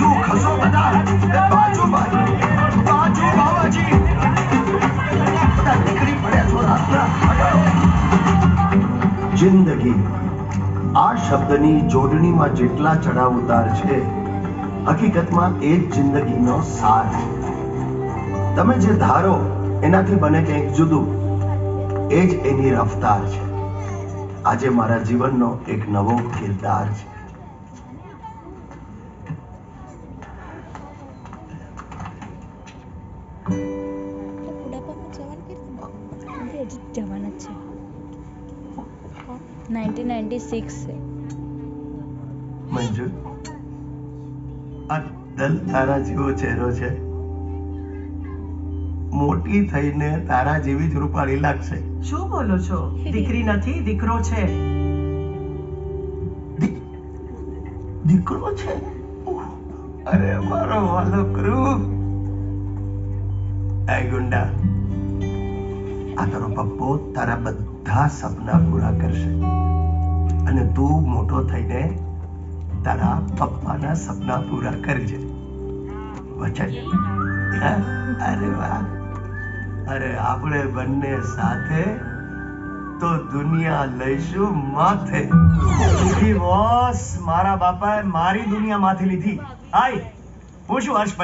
બાજુ ખસો એ જિંદગી. આ શબ્દની જોડણીમાં જેટલા ચડાવ ઉતાર છે, હકીકતમાં એ જ જિંદગીનો સાર તમે જે ધારો, એનાથી બને કંઈક જુદું. એ જ એની રફતાર છે. આજે મારા જીવનનો એક નવો કિરદાર છે. બુઢાપામાં જવાનું કરી દીધું હજી જવાના જ છે નાઇન્ટીન નાઇન્ટી સિક્સ છે મંજુ આ દલ તારા જેવો ચહેરો છે. મોટી થઈને તારા જેવી જ રૂપાળી લાગશે. શું બોલો છો? દીકરી નથી દીકરો છે. દીકરો છે? અરે મારો વાલો ક્રૂ ગુંડા, આ તારો પપ્પો તારા બધા સપના પૂરા કરશે. અને તું મોટો થઈને તારા પપ્પાના સપના પૂરા કરજે. વચન? અરે વાહ. અરે આપણે બંને સાથે તો દુનિયા લઈશું માથે. બોસ મારા બાપાએ મારી દુનિયા માથે લીધી. હાય. હું શું હર્ષ